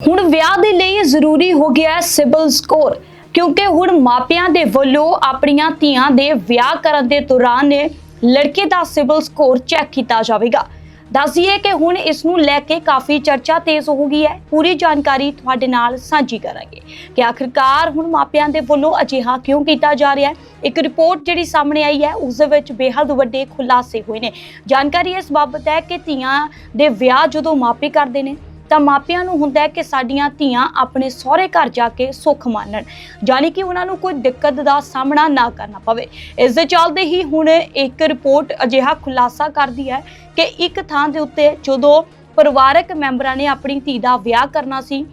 ਹੁਣ ਵਿਆਹ ਦੇ ਲਈ ਜ਼ਰੂਰੀ ਹੋ ਗਿਆ ਹੈ ਸਿਬਲ ਸਕੋਰ, ਕਿਉਂਕਿ ਹੁਣ ਮਾਪਿਆਂ ਦੇ ਵੱਲੋਂ ਆਪਣੀਆਂ ਧੀਆਂ ਦੇ ਵਿਆਹ ਕਰਨ ਦੇ ਦੌਰਾਨ ਲੜਕੇ ਦਾ ਸਿਬਲ ਸਕੋਰ ਚੈੱਕ ਕੀਤਾ ਜਾਵੇਗਾ। ਦੱਸਿਏ ਕਿ ਹੁਣ ਇਸ ਨੂੰ ਲੈ ਕੇ ਕਾਫੀ ਚਰਚਾ ਤੇਜ਼ ਹੋ ਗਈ ਹੈ। ਪੂਰੀ ਜਾਣਕਾਰੀ ਤੁਹਾਡੇ ਨਾਲ ਸਾਂਝੀ ਕਰਾਂਗੇ ਕਿ ਆਖਿਰਕਾਰ ਹੁਣ ਮਾਪਿਆਂ ਦੇ ਵੱਲੋਂ ਅਜਿਹਾ ਕਿਉਂ ਕੀਤਾ ਜਾ ਰਿਹਾ ਹੈ? ਇੱਕ ਰਿਪੋਰਟ ਜਿਹੜੀ ਸਾਹਮਣੇ ਆਈ ਹੈ, ਉਸ ਦੇ ਵਿੱਚ ਬੇਹੱਦ ਵੱਡੇ ਖੁਲਾਸੇ ਹੋਏ ਨੇ। ਜਾਣਕਾਰੀ ਇਸ ਬਾਬਤ ਹੈ ਕਿ ਧੀਆਂ ਦੇ ਵਿਆਹ ਜਦੋਂ ਮਾਪੇ ਕਰਦੇ ਨੇ ਤਾਂ ਮਾਪਿਆਂ ਨੂੰ ਹੁੰਦਾ ਹੈ ਕਿ ਸਾਡੀਆਂ ਧੀਆਂ ਆਪਣੇ ਸਹੁਰੇ ਘਰ ਜਾ ਕੇ ਸੁੱਖ ਮਾਣਨ ਯਾਨੀ ਕਿ ਉਹਨਾਂ ਨੂੰ ਕੋਈ ਦਿੱਕਤ ਦਾ ਸਾਹਮਣਾ ਨਾ ਕਰਨਾ ਪਵੇ। ਇਸ ਦੇ ਚੱਲਦੇ ਹੀ ਹੁਣ ਇੱਕ ਰਿਪੋਰਟ ਅਜਿਹਾ ਖੁਲਾਸਾ ਕਰਦੀ ਹੈ ਕਿ ਇੱਕ ਥਾਂ ਦੇ ਉੱਤੇ ਜਦੋਂ ਪਰਿਵਾਰਕ ਮੈਂਬਰਾਂ ਨੇ ਆਪਣੀ ਧੀ ਦਾ ਵਿਆਹ ਕਰਨਾ ਸੀ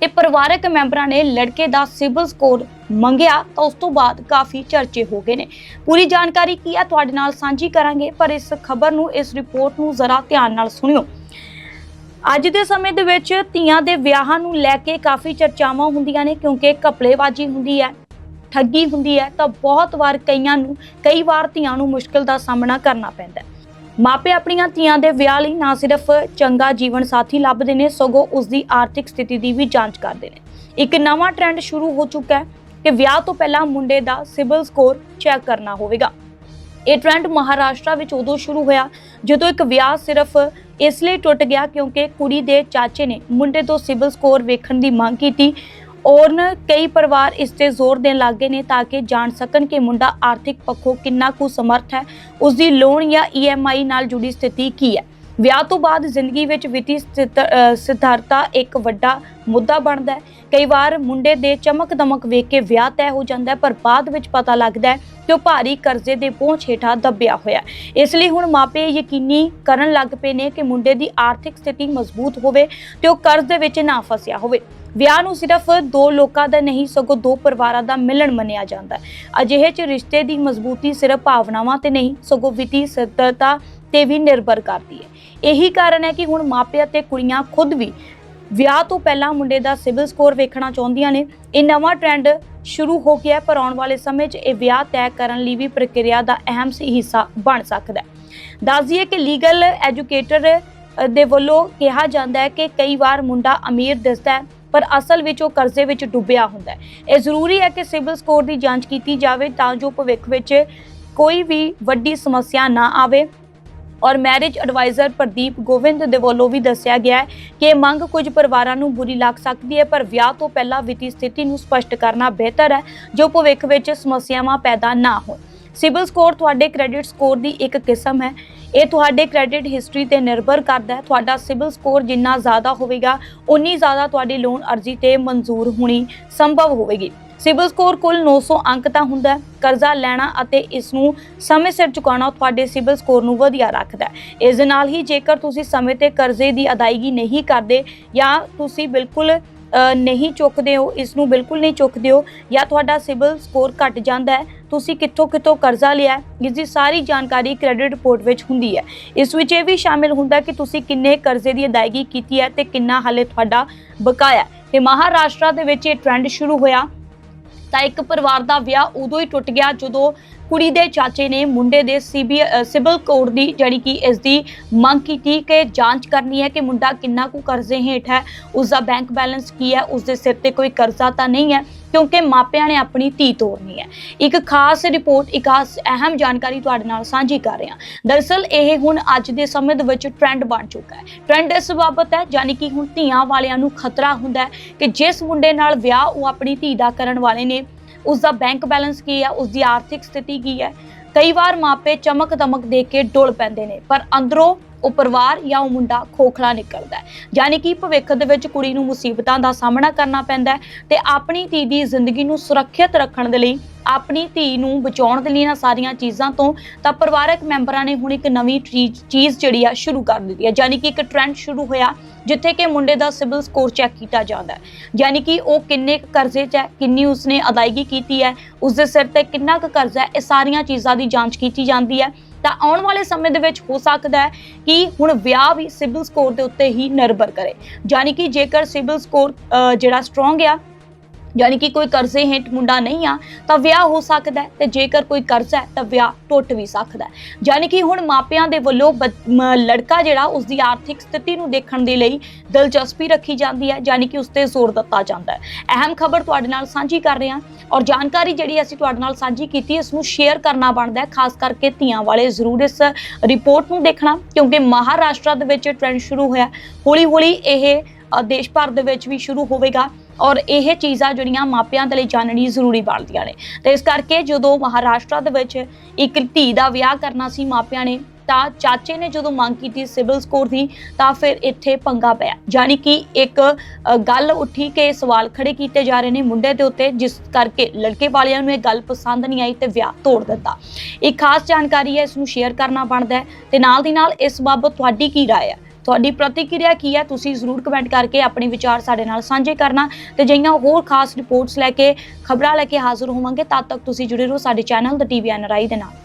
ਤੇ ਪਰਿਵਾਰਕ ਮੈਂਬਰਾਂ ਨੇ ਲੜਕੇ ਦਾ ਸਿਵਲ ਸਕੋਰ ਮੰਗਿਆ, ਤਾਂ ਉਸ ਤੋਂ ਬਾਅਦ ਕਾਫੀ ਚਰਚੇ ਹੋ ਗਏ ਨੇ। ਪੂਰੀ ਜਾਣਕਾਰੀ ਕੀ ਹੈ? ਤੁਹਾਡੇ ਨਾਲ ਸਾਂਝੀ ਕਰਾਂਗੇ, ਪਰ ਇਸ ਖਬਰ ਨੂੰ, ਇਸ ਰਿਪੋਰਟ ਨੂੰ ਜ਼ਰਾ ਧਿਆਨ ਨਾਲ ਸੁਣਿਓ। ਅੱਜ ਦੇ ਸਮੇਂ ਦੇ ਵਿੱਚ ਧੀਆਂ ਦੇ ਵਿਆਹਾਂ ਨੂੰ ਲੈ ਕੇ ਕਾਫੀ ਚਰਚਾਵਾਂ ਹੁੰਦੀਆਂ ਨੇ ਕਿਉਂਕਿ ਕਪੜੇਬਾਜ਼ੀ ਹੁੰਦੀ ਹੈ, ਠੱਗੀ ਹੁੰਦੀ ਹੈ, ਤਾਂ ਬਹੁਤ ਵਾਰ ਕਈਆਂ ਨੂੰ, ਕਈ ਵਾਰ ਧੀਆਂ ਨੂੰ ਮੁਸ਼ਕਲ ਦਾ ਸਾਹਮਣਾ ਕਰਨਾ ਪੈਂਦਾ ਹੈ। ਮਾਪੇ ਆਪਣੀਆਂ ਧੀਆਂ ਦੇ ਵਿਆਹ ਲਈ ਨਾ ਸਿਰਫ ਚੰਗਾ ਜੀਵਨ ਸਾਥੀ ਲੱਭਦੇ ਨੇ, ਸਗੋਂ ਉਸ ਦੀ ਆਰਥਿਕ ਸਥਿਤੀ ਦੀ ਵੀ ਜਾਂਚ ਕਰਦੇ ਨੇ। ਇੱਕ ਨਵਾਂ ਟ੍ਰੈਂਡ ਸ਼ੁਰੂ ਹੋ ਚੁੱਕਾ ਹੈ ਕਿ ਵਿਆਹ ਤੋਂ ਪਹਿਲਾਂ ਮੁੰਡੇ ਦਾ ਸਿਬਲ ਸਕੋਰ ਚੈੱਕ ਕਰਨਾ ਹੋਵੇਗਾ। ਇਹ ਟ੍ਰੈਂਡ ਮਹਾਰਾਸ਼ਟਰ ਵਿੱਚ ਉਦੋਂ ਸ਼ੁਰੂ ਹੋਇਆ ਜਦੋਂ ਇੱਕ ਵਿਆਹ ਸਿਰਫ ਇਸ ਲਈ ਟੁੱਟ ਗਿਆ ਕਿਉਂਕਿ ਕੁੜੀ ਦੇ ਚਾਚੇ ਨੇ ਮੁੰਡੇ ਤੋਂ ਸਿਵਲ ਸਕੋਰ ਵੇਖਣ ਦੀ ਮੰਗ ਕੀਤੀ। ਔਰ ਕਈ ਪਰਿਵਾਰ ਇਸ ਤੇ ਜ਼ੋਰ ਦੇਣ ਲੱਗੇ ਨੇ ਤਾਂ ਕਿ ਜਾਣ ਸਕਣ ਕਿ ਮੁੰਡਾ ਆਰਥਿਕ ਪੱਖੋਂ ਕਿੰਨਾ ਕੁ ਸਮਰਥ ਹੈ ਉਸ ਦੀ ਲੋਨ ਜਾਂ ਈਐਮਆਈ ਨਾਲ ਜੁੜੀ ਸਥਿਤੀ ਕੀ ਹੈ। ਵਿਆਹ ਤੋਂ ਬਾਅਦ ਜ਼ਿੰਦਗੀ ਵਿੱਚ ਵਿੱਤੀ ਸਥਿਤ- ਅ, ਇੱਕ ਵੱਡਾ ਮੁੱਦਾ ਬਣਦਾ ਹੈ। ਕਈ ਵਾਰ ਮੁੰਡੇ ਦੇ ਚਮਕ ਦਮਕ ਵੇਖ ਕੇ ਵਿਆਹ ਤੈਅ ਹੋ ਜਾਂਦਾ ਪਰ ਬਾਅਦ ਵਿੱਚ ਪਤਾ ਲੱਗਦਾ ਹੈ ਕਿ ਉਹ ਭਾਰੀ ਕਰਜ਼ੇ ਦੇ ਪਹੁੰਚ ਹੇਠਾਂ ਦੱਬਿਆ ਹੋਇਆ ਇਸ ਲਈ ਹੁਣ ਮਾਪੇ ਯਕੀਨੀ ਕਰਨ ਲੱਗ ਪਏ ਨੇ ਕਿ ਮੁੰਡੇ ਦੀ ਆਰਥਿਕ ਸਥਿਤੀ ਮਜ਼ਬੂਤ ਹੋਵੇ ਤੇ ਉਹ ਕਰਜ਼ ਦੇ ਵਿੱਚ ਨਾ ਫਸਿਆ ਹੋਵੇ। ਵਿਆਹ ਨੂੰ ਸਿਰਫ ਦੋ ਲੋਕਾਂ ਦਾ ਨਹੀਂ, ਸਗੋਂ ਦੋ ਪਰਿਵਾਰਾਂ ਦਾ ਮਿਲਣ ਮੰਨਿਆ ਜਾਂਦਾ ਹੈ। ਅਜਿਹੇ ਚ ਰਿਸ਼ਤੇ ਦੀ ਮਜ਼ਬੂਤੀ ਸਿਰਫ ਭਾਵਨਾਵਾਂ ਤੇ ਨਹੀਂ, ਸਗੋਂ ਵਿੱਤੀ ਸਤਰਤਾ ਤੇ ਵੀ ਨਿਰਭਰ ਕਰਦੀ ਹੈ। ਇਹੀ ਕਾਰਨ ਹੈ ਕਿ ਹੁਣ ਮਾਪਿਆਂ ਅਤੇ ਕੁੜੀਆਂ ਖੁਦ ਵੀ ਵਿਆਹ ਤੋਂ ਪਹਿਲਾਂ ਮੁੰਡੇ ਦਾ ਸਿਵਲ ਸਕੋਰ ਵੇਖਣਾ ਚਾਹੁੰਦੀਆਂ ਨੇ। ਇਹ ਨਵਾਂ ਟ੍ਰੈਂਡ ਸ਼ੁਰੂ ਹੋ ਗਿਆ ਪਰ ਆਉਣ ਵਾਲੇ ਸਮੇਂ 'ਚ ਇਹ ਵਿਆਹ ਤੈਅ ਕਰਨ ਲਈ ਵੀ ਪ੍ਰਕਿਰਿਆ ਦਾ ਅਹਿਮ ਸੀ, ਹਿੱਸਾ ਬਣ ਸਕਦਾ ਹੈ। ਦੱਸ ਦਈਏ ਕਿ ਲੀਗਲ ਐਜੂਕੇਟਰ ਦੇ ਵੱਲੋਂ ਕਿਹਾ ਜਾਂਦਾ ਹੈ ਕਿ ਕਈ ਵਾਰ ਮੁੰਡਾ ਅਮੀਰ ਦਿਸਦਾ ਹੈ ਪਰ ਅਸਲ ਵਿੱਚ ਉਹ ਕਰਜ਼ੇ ਵਿੱਚ ਡੁੱਬਿਆ ਹੁੰਦਾ ਹੈ। ਇਹ ਜ਼ਰੂਰੀ ਹੈ ਕਿ ਸਿਵਲ ਸਕੋਰ ਦੀ ਜਾਂਚ ਕੀਤੀ ਜਾਵੇ ਤਾਂ ਜੋ ਭਵਿੱਖ ਵਿੱਚ ਕੋਈ ਵੀ ਵੱਡੀ ਸਮੱਸਿਆ ਨਾ ਆਵੇ। ਔਰ ਮੈਰਿਜ ਐਡਵਾਈਜ਼ਰ ਪ੍ਰਦੀਪ ਗੋਵਿੰਦ ਦੇ ਵੱਲੋਂ ਵੀ ਦੱਸਿਆ ਗਿਆ ਹੈ ਕਿ ਇਹ ਮੰਗ ਕੁਝ ਪਰਿਵਾਰਾਂ ਨੂੰ ਬੁਰੀ ਲੱਗ ਸਕਦੀ ਹੈ, ਪਰ ਵਿਆਹ ਤੋਂ ਪਹਿਲਾਂ ਵਿੱਤੀ ਸਥਿਤੀ ਨੂੰ ਸਪਸ਼ਟ ਕਰਨਾ ਬਿਹਤਰ ਹੈ ਜੋ ਭਵਿੱਖ ਵਿੱਚ ਸਮੱਸਿਆਵਾਂ ਪੈਦਾ ਨਾ ਹੋਣ। ਸਿਬਲ ਸਕੋਰ ਤੁਹਾਡੇ ਕ੍ਰੈਡਿਟ ਸਕੋਰ ਦੀ ਇੱਕ ਕਿਸਮ ਹੈ। ਇਹ ਤੁਹਾਡੇ ਕ੍ਰੈਡਿਟ ਹਿਸਟਰੀ ਤੇ ਨਿਰਭਰ ਕਰਦਾ ਹੈ। ਤੁਹਾਡਾ ਸਿਬਲ ਸਕੋਰ ਜਿੰਨਾ ਜ਼ਿਆਦਾ ਹੋਵੇਗਾ ਉਨੀ ਜ਼ਿਆਦਾ ਤੁਹਾਡੀ ਲੋਨ ਅਰਜ਼ੀ ਤੇ ਮਨਜ਼ੂਰ ਹੋਣੀ ਸੰਭਵ ਹੋਵੇਗੀ। ਸਿਬਲ ਸਕੋਰ ਕੁੱਲ 900 ਅੰਕ ਦਾ ਹੁੰਦਾ ਹੈ। ਕਰਜ਼ਾ ਲੈਣਾ ਅਤੇ ਇਸ ਨੂੰ ਸਮੇਂ ਸਿਰ ਚੁਕਾਉਣਾ ਤੁਹਾਡੇ ਸਿਬਲ ਸਕੋਰ ਨੂੰ ਵਧੀਆ ਰੱਖਦਾ ਹੈ। ਇਸ ਦੇ ਨਾਲ ਹੀ ਜੇਕਰ ਤੁਸੀਂ ਸਮੇਂ ਤੇ ਕਰਜ਼ੇ ਦੀ ਅਦਾਇਗੀ ਨਹੀਂ ਕਰਦੇ ਜਾਂ ਤੁਸੀਂ ਬਿਲਕੁਲ ਨਹੀਂ ਚੁੱਕਦੇ ਹੋ ਇਸ ਨੂੰ ਬਿਲਕੁਲ ਨਹੀਂ ਚੁੱਕਦੇ ਹੋ ਜਾਂ ਤੁਹਾਡਾ ਸਿਬਲ ਸਕੋਰ ਘਟ ਜਾਂਦਾ ਹੈ ਤੁਸੀਂ ਕਿੱਥੋਂ ਕਿੱਥੋਂ ਕਰਜ਼ਾ ਲਿਆ ਹੈ, ਇਸ ਦੀ ਸਾਰੀ ਜਾਣਕਾਰੀ ਕ੍ਰੈਡਿਟ ਰਿਪੋਰਟ ਵਿੱਚ ਹੁੰਦੀ ਹੈ ਇਸ ਵਿੱਚ ਇਹ ਵੀ ਸ਼ਾਮਿਲ ਹੁੰਦਾ ਕਿ ਤੁਸੀਂ ਕਿੰਨੇ ਕਰਜ਼ੇ ਦੀ ਅਦਾਇਗੀ ਕੀਤੀ ਹੈ ਤੇ ਕਿੰਨਾ ਹਾਲੇ ਤੁਹਾਡਾ ਬਕਾਇਆ ਹੈ। ਤੇ ਮਹਾਰਾਸ਼ਟਰ ਦੇ ਵਿੱਚ ਇਹ ਟ੍ਰੈਂਡ ਸ਼ੁਰੂ ਹੋਇਆ ਤਾਂ ਇੱਕ ਪਰਿਵਾਰ ਦਾ ਵਿਆਹ ਉਦੋਂ ਹੀ ਟੁੱਟ ਗਿਆ ਜਦੋਂ ਕੁੜੀ ਦੇ ਚਾਚੇ ਨੇ ਮੁੰਡੇ ਦੇ ਸੀਬੀ ਸਿਬਲ ਕੋਡ ਦੀ ਜਿਹੜੀ ਕਿ ਇਸ ਦੀ ਮੰਗ ਕੀਤੀ ਕਿ ਜਾਂਚ ਕਰਨੀ ਹੈ ਕਿ ਮੁੰਡਾ ਕਿੰਨਾ ਕੁ ਕਰਜ਼ੇ ਹੇਠ ਹੈ, ਉਸ ਦਾ ਬੈਂਕ ਬੈਲੈਂਸ ਕੀ ਹੈ, ਉਸ ਦੇ ਸਿਰ ਤੇ ਕੋਈ ਕਰਜ਼ਾ ਤਾਂ ਨਹੀਂ ਹੈ, ਕਿਉਂਕਿ ਮਾਪਿਆਂ ਨੇ ਆਪਣੀ ਧੀ ਤੋਰਨੀ ਹੈ। ਇੱਕ ਖਾਸ ਰਿਪੋਰਟ, ਇੱਕ ਖਾਸ ਅਹਿਮ ਜਾਣਕਾਰੀ ਤੁਹਾਡੇ ਨਾਲ ਸਾਂਝੀ ਕਰ ਰਹੇ। ਹਾਂ ਦਰਅਸਲ ਇਹ ਹੁਣ ਅੱਜ ਦੇ ਸਮੇਂ ਦੇ ਵਿੱਚ ਟ੍ਰੈਂਡ ਬਣ ਚੁੱਕਾ ਹੈ। ਟ੍ਰੈਂਡ ਇਸ ਬਾਬਤ ਹੈ ਯਾਨੀ ਕਿ ਹੁਣ ਧੀਆਂ ਵਾਲਿਆਂ ਨੂੰ ਖਤਰਾ ਹੁੰਦਾ ਹੈ ਕਿ ਜਿਸ ਮੁੰਡੇ ਨਾਲ ਵਿਆਹ ਉਹ ਆਪਣੀ ਧੀ ਦਾ ਕਰਨ ਵਾਲੇ ਨੇ ਉਸ ਦਾ ਬੈਂਕ ਬੈਲੈਂਸ ਕੀ ਹੈ ਉਸ ਦੀ ਆਰਥਿਕ ਸਥਿਤੀ ਕੀ ਹੈ? ਕਈ ਵਾਰ ਮਾਪੇ ਚਮਕ ਦਮਕ ਦੇ ਕੇ ਡੁੱਲ ਪੈਂਦੇ ਨੇ, ਪਰ ਅੰਦਰੋਂ ਉਹ ਪਰਿਵਾਰ ਜਾਂ ਉਹ ਮੁੰਡਾ ਖੋਖਲਾ ਨਿਕਲਦਾ ਹੈ। ਯਾਨੀ ਕਿ ਭਵਿੱਖ ਦੇ ਵਿੱਚ ਕੁੜੀ ਨੂੰ ਮੁਸੀਬਤਾਂ ਦਾ ਸਾਹਮਣਾ ਕਰਨਾ ਪੈਂਦਾ ਹੈ ਤੇ ਆਪਣੀ ਧੀ ਦੀ ਜ਼ਿੰਦਗੀ ਨੂੰ ਸੁਰੱਖਿਅਤ ਰੱਖਣ ਦੇ ਲਈ, ਆਪਣੀ ਧੀ ਨੂੰ ਬਚਾਉਣ ਦੇ ਲਈ ਇਹਨਾਂ ਸਾਰੀਆਂ ਚੀਜ਼ਾਂ ਤੋਂ ਤਾਂ ਪਰਿਵਾਰਕ ਮੈਂਬਰਾਂ ਨੇ ਹੁਣ ਇੱਕ ਨਵੀਂ ਚੀਜ਼ ਚੀਜ਼ ਜਿਹੜੀ ਆ ਸ਼ੁਰੂ ਕਰ ਦਿੱਤੀ ਹੈ। ਯਾਨੀ ਕਿ ਇੱਕ ਟ੍ਰੈਂਡ ਸ਼ੁਰੂ ਹੋਇਆ ਜਿੱਥੇ ਕਿ ਮੁੰਡੇ ਦਾ ਸਿਬਲ ਸਕੋਰ ਚੈੱਕ ਕੀਤਾ ਜਾਂਦਾ ਹੈ। ਯਾਨੀ ਕਿ ਉਹ ਕਿੰਨੇ ਕੁ ਕਰਜ਼ੇ 'ਚ ਹੈ, ਕਿੰਨੀ ਉਸਨੇ ਅਦਾਇਗੀ ਕੀਤੀ ਹੈ ਉਸ ਦੇ ਸਿਰ ਤੇ ਕਿੰਨਾ ਕੁ ਕਰਜ਼ਾ ਹੈ, ਇਹ ਸਾਰੀਆਂ ਚੀਜ਼ਾਂ ਦੀ ਜਾਂਚ ਕੀਤੀ ਜਾਂਦੀ ਹੈ। ਤਾਂ ਆਉਣ ਵਾਲੇ ਸਮੇਂ ਦੇ ਵਿੱਚ ਹੋ ਸਕਦਾ ਹੈ ਕਿ ਹੁਣ ਵਿਆਹ ਵੀ ਸਿਬਲ ਸਕੋਰ ਦੇ ਉੱਤੇ ਹੀ ਨਿਰਭਰ ਕਰੇ। ਯਾਨੀ ਕਿ ਜੇਕਰ ਸਿਬਲ ਸਕੋਰ ਜਿਹੜਾ ਸਟਰੋਂਗ ਆ ਯਾਨੀ ਕਿ ਕੋਈ ਕਰਜ਼ੇ ਹੇਠ ਮੁੰਡਾ ਨਹੀਂ ਆ, ਤਾਂ ਵਿਆਹ ਹੋ ਸਕਦਾ ਹੈ ਤੇ ਜੇਕਰ ਕੋਈ ਕਰਜ਼ਾ ਹੈ, ਤਾਂ ਵਿਆਹ ਟੁੱਟ ਵੀ ਸਕਦਾ ਹੈ। ਯਾਨੀ ਕਿ ਹੁਣ ਮਾਪਿਆਂ ਦੇ ਵੱਲੋਂ ਬੱਚ- ਮ- ਲੜਕਾ ਜਿਹੜਾ ਉਸ ਦੀ ਆਰਥਿਕ ਸਥਿਤੀ ਨੂੰ ਦੇਖਣ ਦੇ ਲਈ ਦਿਲਚਸਪੀ ਰੱਖੀ ਜਾਂਦੀ ਹੈ, ਯਾਨੀ ਕਿ ਉਸ ਤੇ ਜ਼ੋਰ ਦਿੱਤਾ ਜਾਂਦਾ ਹੈ। ਅਹਿਮ ਖਬਰ ਤੁਹਾਡੇ ਨਾਲ ਸਾਂਝੀ ਕਰ ਰਹੇ ਹਾਂ ਔਰ ਜਾਣਕਾਰੀ ਜਿਹੜੀ ਅਸੀਂ ਤੁਹਾਡੇ ਨਾਲ ਸਾਂਝੀ ਕੀਤੀ, ਇਸ ਨੂੰ ਸ਼ੇਅਰ ਕਰਨਾ ਬਣਦਾ ਹੈ, ਖਾਸ ਕਰਕੇ ਧੀਆਂ ਵਾਲੇ ਜ਼ਰੂਰ ਇਸ ਰਿਪੋਰਟ ਨੂੰ ਦੇਖਣਾ, ਕਿਉਂਕਿ ਮਹਾਰਾਸ਼ਟਰ ਦੇ ਵਿੱਚ ਟ੍ਰੈਂਡ ਸ਼ੁਰੂ ਹੋਇਆ ਹੌਲੀ ਹੌਲੀ ਇਹ ਦੇਸ਼ ਭਰ ਦੇ ਵਿੱਚ ਵੀ ਸ਼ੁਰੂ ਹੋਵੇਗਾ। ਔਰ ਇਹ ਚੀਜ਼ਾਂ ਜਿਹੜੀਆਂ ਮਾਪਿਆਂ ਦੇ ਲਈ ਜਾਣਨੀ ਜ਼ਰੂਰੀ ਬਣਦੀਆਂ ਨੇ ਤੇ ਇਸ ਕਰਕੇ ਜਦੋਂ ਮਹਾਰਾਸ਼ਟਰ ਦੇ ਵਿੱਚ ਇੱਕ ਧੀ ਦਾ ਵਿਆਹ ਕਰਨਾ ਸੀ ਮਾਪਿਆਂ ਨੇ ਤਾਂ ਚਾਚੇ ਨੇ ਜਦੋਂ ਮੰਗ ਕੀਤੀ ਸਿਵਲ ਸਕੋਰ ਦੀ ਤਾਂ ਫਿਰ ਇੱਥੇ ਪੰਗਾ ਪਿਆ ਯਾਨੀ ਕਿ ਇੱਕ ਅ, ਗੱਲ ਉੱਠੀ ਕਿ ਸਵਾਲ ਖੜੇ ਕੀਤੇ ਜਾ ਰਹੇ ਨੇ ਮੁੰਡੇ ਦੇ ਉੱਤੇ ਜਿਸ ਕਰਕੇ ਲੜਕੇ ਵਾਲਿਆਂ ਨੂੰ ਇਹ ਗੱਲ ਪਸੰਦ ਨਹੀਂ ਆਈ ਤੇ ਵਿਆਹ ਤੋੜ ਦਿੱਤਾ ਇੱਕ ਖਾਸ ਜਾਣਕਾਰੀ ਹੈ ਇਸ ਨੂੰ ਸ਼ੇਅਰ ਕਰਨਾ ਬਣਦਾ ਹੈ ਤੇ ਨਾਲ ਦੀ ਨਾਲ ਇਸ ਬਾਬਤ ਤੁਹਾਡੀ ਕੀ رائے ਹੈ ਤੁਹਾਡੀ ਪ੍ਰਤੀਕਿਰਿਆ ਕੀ ਹੈ? ਤੁਸੀਂ ਜ਼ਰੂਰ ਕਮੈਂਟ ਕਰਕੇ ਆਪਣੇ ਵਿਚਾਰ ਸਾਡੇ ਨਾਲ ਸਾਂਝੇ ਕਰਨਾ ਤੇ ਜਿਹੀਆਂ ਹੋਰ ਖਾਸ ਰਿਪੋਰਟਸ ਲੈ ਕੇ, ਖਬਰਾਂ ਲੈ ਕੇ ਹਾਜ਼ਰ ਹੋਵਾਂਗੇ, ਤਦ ਤੱਕ ਤੁਸੀਂ ਜੁੜੇ ਰਹੋ ਸਾਡੇ ਚੈਨਲ ਦ ਟੀਵੀ ਐਨਆਰਆਈ ਦੇ ਨਾਲ।